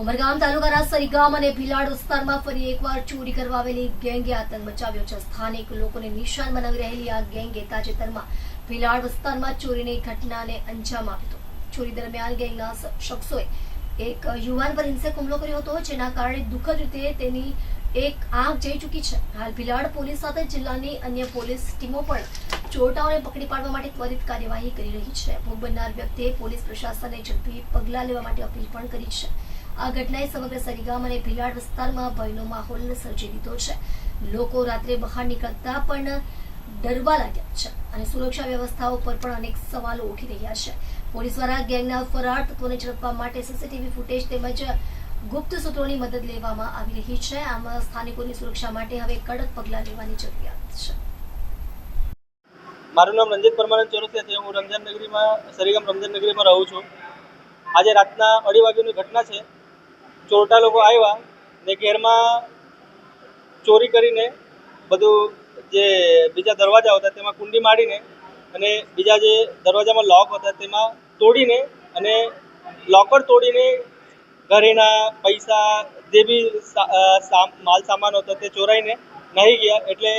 ઉમરગામ તાલુકાના સરીગામ અને ભીલાડ વિસ્તારમાં ફરી એકવાર ચોરી કરવા આવેલી ગેંગે આતંક મચાવ્યો છે. સ્થાનિક લોકોને નિશાન બનાવી રહેલી આ ગેંગે તાજેતરમાં ભીલાડ વિસ્તારમાં ચોરીની ઘટનાને અંજામ આપ્યો ચોરી દરમિયાન ગેંગના શખ્સોએ એક યુવાન પર હિંસક હુમલો કર્યો હતો, જેના કારણે દુઃખદ રીતે તેની એક આંખ જઈ ચૂકી છે. હાલ ભીલાડ પોલીસ સાથે જિલ્લાની અન્ય પોલીસ ટીમો પણ ચોરટાઓને પકડી પાડવા માટે ત્વરિત કાર્યવાહી કરી રહી છે. ભોગ બનનાર વ્યક્તિએ પોલીસ પ્રશાસનને ઝડપી પગલાં લેવા માટે અપીલ પણ કરી છે. આ ઘટનાએ સમગ્ર સરીગામ અને ભીલાડ વિસ્તારમાં ભયનો માહોલ સર્જી દીધો છે. લોકો રાત્રે બહાર નીકળતા પણ ડરવા લાગ્યા છે અને સુરક્ષા વ્યવસ્થાઓ પર પણ અનેક સવાલો ઉઠી રહ્યા છે. પોલીસ દ્વારા ગેંગના ફરાર તત્વોને ઝડપવા માટે સીસીટીવી ફૂટેજ તેમજ ગુપ્ત સૂત્રોની મદદ લેવામાં આવી રહી છે. આમાં સ્થાનિકોની સુરક્ષા માટે હવે કડક પગલાં લેવાની જરૂરિયાત છે. મારું નામ રંજિત પરમાનંદ ચોરસિયા છે. હું રમજાન નગરીમાં, સરીગામ રમજાન નગરીમાં રહું છું. આજે રાતના અઢી વાગ્યાની ઘટના છે. ચોરટા લોકો આવ્યા ને ઘેરમાં ચોરી કરીને બધું જે બીજા દરવાજા હતા તેમાં કુંડી મારીને અને બીજા જે દરવાજામાં લોક હતા તેમાં તોડીને અને લોકર તોડીને ઘરેના પૈસા જે બી માલ સામાન હતો તે ચોરાઈને નાહી ગયા એટલે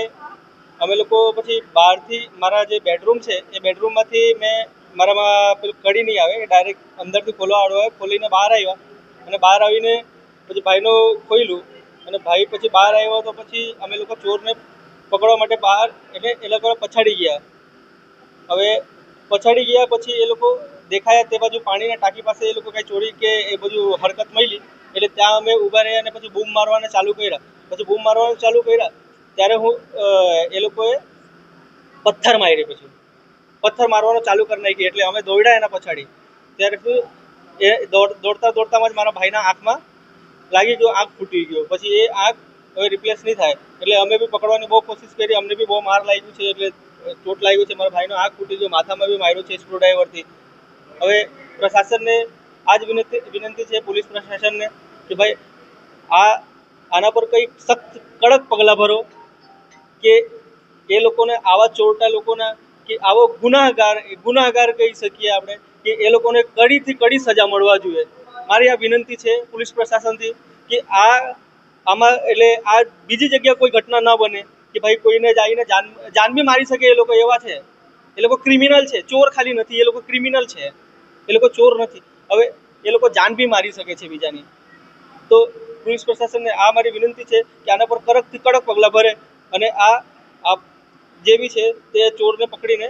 અમે લોકો પછી બહારથી મારા જે બેડરૂમ છે એ બેડરૂમમાંથી મેં મારામાં પેલું કડી નહીં આવે ડાયરેક્ટ અંદરથી ખોલવા આવ્યો ખોલીને બહાર આવ્યા. અને બહાર આવીને પછી ભાઈનો ખોઈલું અને ભાઈ પછી બહાર આવ્યો તો પછી અમે લોકો ચોરને પકડવા માટે બહાર એટલે એ લોકો પછાડી ગયા. હવે પછાડી ગયા પછી એ લોકો દેખાયા તે બાજુ પાણીના ટાંકી પાસે એ લોકો કાંઈ ચોરી કે એ બધું હરકત મળી એટલે ત્યાં અમે ઊભા રહ્યા અને પછી બૂમ મારવાને ચાલુ કર્યા. પછી બૂમ મારવાનું ચાલુ કર્યા ત્યારે હું એ લોકોએ પથ્થર મારી પછી. પથ્થર મારવાનું ચાલુ કરી નાખી એટલે અમે દોડ્યા એના પછાડી. ત્યારે શું એ દોડ, દોડતા દોડતામાં જ મારા ભાઈના આંખમાં લાગી ગયો, આંખ ફૂટી ગયો. પછી એ આંખ હવે રિપ્લેસ નહીં થાય. એટલે અમે બી પકડવાની બહુ કોશિશ કરી, અમને બી બહુ માર લાગ્યું છે, એટલે ચોટ લાગ્યું છે, મારા ભાઈનો આંખ ફૂટી ગયો, માથામાં બી માર્યો છે સ્ક્રૂ ડ્રાઈવરથી હવે પ્રશાસનને આ જ વિનંતી વિનંતી છે, પોલીસ પ્રશાસનને, કે ભાઈ, આ, આના પર કંઈક સખ્ત, કડક પગલાં ભરો, કે એ લોકોને આવા ચોરટા લોકોના, કે આવો ગુનાહગાર ગુનાહગાર કહી શકીએ આપણે કે એ લોકોને કડીથી કડી સજા મળવા જોઈએ. મારી આ વિનંતી છે પોલીસ પ્રશાસનથી કે આ આમાં એટલે આ બીજી જગ્યાએ કોઈ ઘટના ન બને કે ભાઈ કોઈને જઈને જાન જાન બી મારી શકે એ લોકો એવા છે. એ લોકો ક્રિમિનલ છે, ચોર ખાલી નથી, એ લોકો ક્રિમિનલ છે. એ લોકો ચોર નથી. હવે એ લોકો જાન બી મારી શકે છે બીજાની. તો પોલીસ પ્રશાસનને આ મારી વિનંતી છે કે આના પર કડકથી કડક પગલાં ભરે અને આ જે બી છે તે ચોરને પકડીને